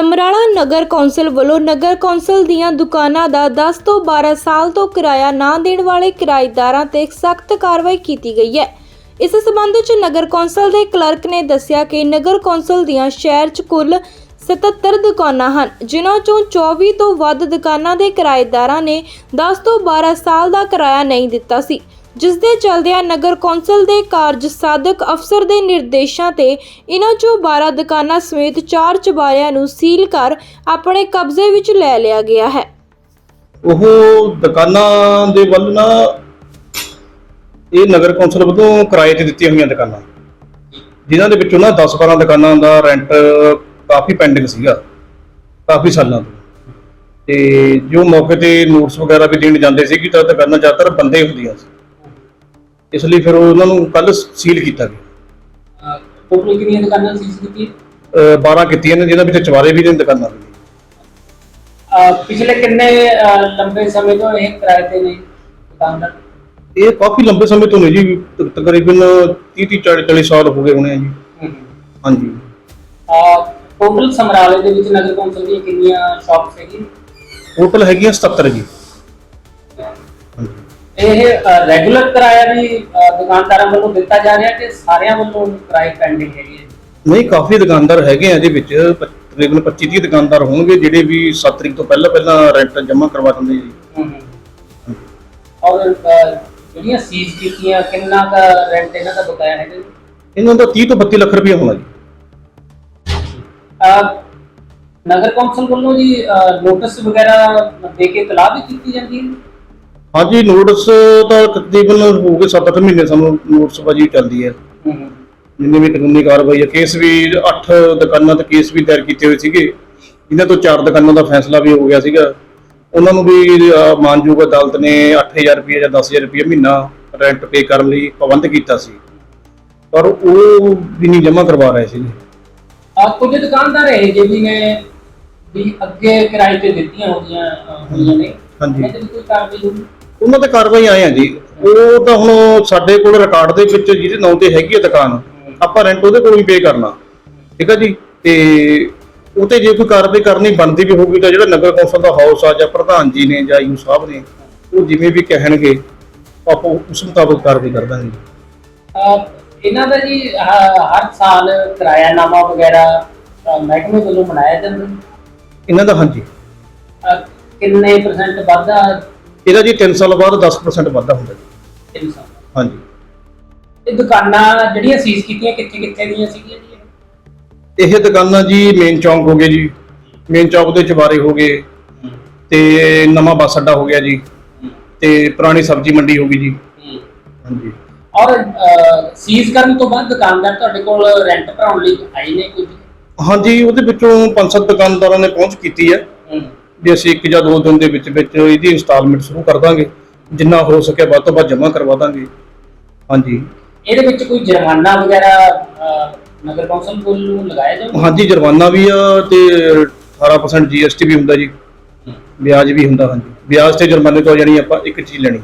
ਸਮਰਾਲਾ ਨਗਰ council ਵੱਲੋਂ ਨਗਰ council ਦੀਆਂ ਦੁਕਾਨਾਂ ਦਾ 10 ਤੋਂ 12 ਸਾਲ ਤੋਂ ਕਿਰਾਇਆ ਨਾ ਦੇਣ ਵਾਲੇ ਕਿਰਾਏਦਾਰਾਂ ਤੇ ਸਖਤ ਕਾਰਵਾਈ ਕੀਤੀ ਗਈ ਹੈ। ਇਸ ਸਬੰਧ ਵਿੱਚ ਨਗਰ ਕੌਂਸਲ ਦੇ ਕਲਰਕ ਨੇ ਦੱਸਿਆ ਕਿ ਨਗਰ ਕੌਂਸਲ ਦੀਆਂ ਸ਼ਹਿਰ 'ਚ ਕੁੱਲ 77 ਦੁਕਾਨਾਂ ਹਨ, ਜਿਨ੍ਹਾਂ ਚੋਂ 24 ਤੋਂ ਵੱਧ ਦੁਕਾਨਾਂ ਦੇ ਕਿਰਾਏਦਾਰਾਂ ਨੇ 10 ਤੋਂ 12 ਸਾਲ ਦਾ ਕਿਰਾਇਆ ਨਹੀਂ ਦਿੱਤਾ ਸੀ। ਜਿਸ ਦੇ ਚਲਦਿਆਂ ਨਗਰ ਕੌਂਸਲ ਦੇ ਕਾਰਜ ਸਾਧਕ ਅਫਸਰ ਦੇ ਨਿਰਦੇਸ਼ਾਂ ਤੇ ਇਹਨਾਂ ਚੋਂ 12 ਦੁਕਾਨਾਂ ਸਮੇਤ 4 ਚਬਾਰਿਆਂ ਨੂੰ ਸੀਲ ਕਰ ਆਪਣੇ ਕਬਜ਼ੇ ਵਿੱਚ ਲੈ ਲਿਆ ਗਿਆ ਹੈ। ਉਹ ਦੁਕਾਨਾਂ ਦੇ ਵੱਲ ਨਾ ਇਹ ਨਗਰ ਕੌਂਸਲ ਵੱਲੋਂ ਕਿਰਾਏ ਤੇ ਦਿੱਤੀਆਂ ਹੋਈਆਂ ਦੁਕਾਨਾਂ। ਜਿਨ੍ਹਾਂ ਦੇ ਵਿੱਚੋਂ ਨਾ 10-12 ਦੁਕਾਨਾਂ ਦਾ ਰੈਂਟ ਕਾਫੀ ਪੈਂਡਿੰਗ ਸੀਗਾ, ਕਾਫੀ ਸਾਲਾਂ ਤੋਂ। ਤੇ ਜੋ ਮੌਕੇ ਤੇ ਨੋਟਸ ਵਗੈਰਾ ਵੀ ਦੇਣ ਜਾਂਦੇ ਸੀ ਕਿ ਤਾਂ ਦੁਕਾਨਾਂ ਜ਼ਿਆਦਾਤਰ ਬੰਦੇ ਹੁੰਦੀਆਂ ਸੀ। ਇਸ ਲਈ ਫਿਰ ਉਹਨਾਂ ਨੂੰ ਕੱਲ ਸੀਲ ਕੀਤਾ ਗਿਆ। ਟੋਟਲ ਕਿੰਨੀਆਂ ਦੁਕਾਨਾਂ ਸੀਜ਼ ਕੀਤੀ ਅਹ 12 ਕੀਤੀਆਂ ਨੇ ਜਿਨ੍ਹਾਂ ਵਿੱਚ ਚਵਾਰੇ ਵੀ ਨੇ ਦੁਕਾਨਾਂ ਵੀ ਨੇ। ਪਿਛਲੇ ਕਿੰਨੇ ਅਹ ਲੰਬੇ ਸਮੇਂ ਤੋਂ ਇਹ ਕਿਰਾਏ ਤੇ ਨੇ ਦੁਕਾਨਦਾਰ? ਇਹ ਕਾਫੀ ਲੰਬੇ ਸਮੇਂ ਤੋਂ ਨੇ ਜੀ ਤਕ- ਤਕਰੀਬਨ 30 40 40 ਸਾਲ ਹੋ ਗਏ ਹੋਣੇ ਆ ਜੀ। ਹਾਂਜੀ। ਟੋਟਲ ਸਮਰਾਲੇ ਦੇ ਵਿੱਚ ਨਗਰ ਕੌਂਸਲ ਦੀਆਂ ਕਿੰਨੀਆਂ ਸ਼ਾਪਸ ਹੈਗੀ ਟੋਟਲ ਹੈਗੀਆਂ 77 ਜੀ। ਇਹ ਰੈਗੂਲਰ ਕਿਰਾਇਆ ਵੀ ਦੁਕਾਨਦਾਰਾਂ ਵੱਲੋਂ ਦਿੱਤਾ ਜਾ ਰਿਹਾ ਕਿ ਸਾਰਿਆਂ ਵੱਲੋਂ ਕਿਰਾਏ ਪੈਂਡਿੰਗ ਹੈਗੀ ਹੈ ਨਹੀਂ ਕਾਫੀ ਦੁਕਾਨਦਾਰ ਹੈਗੇ ਆ ਇਹਦੇ ਵਿੱਚ ਤਕਰੀਬਨ 25 30 ਦੁਕਾਨਦਾਰ ਹੋਣਗੇ ਜਿਹੜੇ ਵੀ 7 ਤਰੀਕ ਤੋਂ ਪਹਿਲਾਂ ਪਹਿਲਾਂ ਰੈਂਟ ਜਮ੍ਹਾਂ ਕਰਵਾ ਦਿੰਦੇ ਜੀ। ਔਰ ਜਿਹੜੀਆਂ ਸੀਜ਼ ਕੀਤੀਆਂ ਕਿੰਨਾ ਦਾ ਰੈਂਟ ਇਹਨਾਂ ਦਾ ਬਕਾਇਆ ਹੈਗਾ ਜੀ? ਇਹਨਾਂ ਦਾ 30 ਤੋਂ 32 ਲੱਖ ਰੁਪਏ ਹੋਣਾ ਜੀ। ਨਗਰ ਕੌਂਸਲ ਵੱਲੋਂ ਜੀ ਨੋਟਿਸ ਵਗੈਰਾ ਦੇ ਕੇ ਤਲਾਹ ਵੀ ਕੀਤੀ ਜਾਂਦੀ ਹੈ? ਹਾਂਜੀ ਨੋਟਿਸ ਤਾਂ ਤਕਰੀਬਨ ਹੋ ਗਏ 7-8 ਮਹੀਨੇ ਸਾਨੂੰ ਨੋਟਿਸ ਬਾਜੀ ਚੱਲਦੀ ਹੈ। ਜਿੰਨੀ ਵੀ ਕਾਨੂੰਨੀ ਕਾਰਵਾਈ ਹੈ ਕੇਸ ਵੀ 8 ਦੁਕਾਨਾਂ ਤੇ ਕੇਸ ਵੀ ਦਾਇਰ ਕੀਤੇ ਹੋਏ ਸੀਗੇ। ਇਹਨਾਂ ਤੋਂ 4 ਦੁਕਾਨਾਂ ਦਾ ਫੈਸਲਾ ਵੀ ਹੋ ਗਿਆ ਸੀਗਾ। ਉਹਨਾਂ ਨੂੰ ਵੀ ਮਾਨਯੋਗ ਅਦਾਲਤ ਨੇ 8000 ਰੁਪਏ ਜਾਂ 10000 ਰੁਪਏ ਮਹੀਨਾ ਰੈਂਟ ਪੇ ਕਰਨ ਲਈ ਪਾਬੰਦ ਕੀਤਾ ਸੀ। ਪਰ ਉਹ ਵੀ ਨਹੀਂ ਜਮ੍ਹਾਂ ਕਰਵਾ ਰਹੇ ਸੀ। ਆ ਕੁਝ ਦੁਕਾਨਦਾਰ ਇਹ ਜਿਹੇ ਵੀ ਨੇ ਵੀ ਅੱਗੇ ਕਿਰਾਏ ਤੇ ਦਿੱਤੀਆਂ ਹੋਈਆਂ ਹੋਈਆਂ ਨੇ। ਹਾਂਜੀ। ਇਹਨਾਂ ਤੇ ਵੀ ਕੋਈ ਕਾਰਵਾਈ ਹੋਊਗੀ? ਉਹਨਾਂ ਤੇ ਕਾਰਵਾਈ ਆਏ ਆ ਜੀ। ਉਹ ਤਾਂ ਹੁਣ ਸਾਡੇ ਕੋਲ ਰਿਕਾਰਡ ਦੇ ਵਿੱਚ ਜਿਹਦੇ ਨਾਂ ਤੇ ਹੈਗੀ ਹੈ ਦੁਕਾਨ ਆਪਾਂ ਰੈਂਟ ਉਹਦੇ ਕੋਲੋਂ ਹੀ ਪੇ ਕਰਨਾ। ਠੀਕ ਹੈ ਜੀ? ਤੇ ਉਹ ਤੇ ਜੇ ਕੋਈ ਕਾਰਵਾਈ ਕਰਨੀ ਬਣਦੀ ਵੀ ਹੋਊਗੀ ਤਾਂ ਜਿਹੜਾ ਨਗਰ ਕੌਂਸਲ ਦਾ ਹਾਊਸ ਆ ਜਾਂ ਪ੍ਰਧਾਨ ਜੀ ਨੇ ਜਾਂ ਯੂ ਸਾਹਿਬ ਨੇ ਉਹ ਜਿਵੇਂ ਵੀ ਕਹਿਣਗੇ ਆਪਾਂ ਉਸ ਮੁਤਾਬਕ ਕਾਰਵਾਈ ਕਰ ਦਾਂਗੇ। ਇਹਨਾਂ ਦਾ ਜੀ ਹਰ ਸਾਲ ਕਿਰਾਇਆਨਾਮਾ ਵਗੈਰਾ ਅਹ, ਮਹਿਕਮੇ ਵੱਲੋਂ ਬਣਾਇਆ ਜਾਂਦਾ? ਇਹਨਾਂ ਦਾ ਹਾਂਜੀ। ਕਿੰਨੇ ਪਰਸੈਂਟ ਵਾਧਾ ਇਹਦਾ ਜੀ 3 ਸਾਲ ਬਾਅਦ 10% ਵਾਧਾ ਹੁੰਦਾ ਜੀ। ਤਿੰਨ ਸਾਲ ਹਾਂਜੀ। ਇਹ ਦੁਕਾਨਾਂ ਜਿਹੜੀਆਂ ਸੀਜ਼ ਕੀਤੀਆਂ ਕਿੱਥੇ ਕਿੱਥੇ ਦੀਆਂ ਸੀਗੀਆਂ ਜੀ ਇਹ? ਇਹ ਦੁਕਾਨਾਂ ਜੀ ਮੇਨ ਚੌਂਕ ਹੋ ਗਏ ਜੀ। ਮੇਨ ਚੌਂਕ ਦੇ ਚਵਾਰੇ ਹੋ ਗਏ। ਤੇ ਨਵਾਂ ਬੱਸ ਅੱਡਾ ਹੋ ਗਿਆ ਜੀ। ਤੇ ਪੁਰਾਣੀ ਸਬਜ਼ੀ ਮੰਡੀ ਹੋ ਗਈ ਜੀ। ਹਾਂਜੀ। ਔਰ ਸੀਜ਼ ਕਰਨ ਤੋਂ ਬਾਅਦ ਦੁਕਾਨਦਾਰ ਤੁਹਾਡੇ ਕੋਲ ਰੈਂਟ ਭਰਾਉਣ ਲਈ ਆਏ ਨੇ ਕੁਝ ਹਾਂਜੀ ਉਹਦੇ ਵਿੱਚੋਂ ਪੰਜ ਸੱਤ ਦੁਕਾਨਦਾਰਾਂ ਨੇ ਪਹੁੰਚ ਕੀਤੀ ਹੈ। ਵੀ ਅਸੀਂ ਇੱਕ ਜਾਂ ਦੋ ਦਿਨ ਦੇ ਵਿੱਚ ਵਿੱਚ ਇਹਦੀ ਇੰਸਟਾਲਮੈਂਟ ਸ਼ੁਰੂ ਕਰ ਦਾਂਗੇ ਜਿੰਨਾ ਹੋ ਸਕੇ ਵੱਧ ਤੋਂ ਵੱਧ ਜਮ੍ਹਾਂ ਕਰਵਾ ਦਾਂਗੇ। ਹਾਂਜੀ। ਇਹਦੇ ਵਿੱਚ ਕੋਈ ਜੁਰਮਾਨਾ ਵਗੈਰਾ ਅਹ, ਨਗਰ ਕੌਂਸਲ ਵੱਲੋਂ ਲਗਾਇਆ ਜਾਊਗਾ? ਹਾਂਜੀ ਜੁਰਮਾਨਾ ਵੀ ਆ ਤੇ 18% GST ਵੀ ਹੁੰਦਾ ਜੀ। ਵਿਆਜ ਵੀ ਹੁੰਦਾ ਹਾਂਜੀ। ਵਿਆਜ ਤੇ ਜੁਰਮਾਨੇ ਤੋਂ ਜਾਣੀ ਆਪਾਂ ਇੱਕ ਚੀਜ਼ ਲੈਣੀ।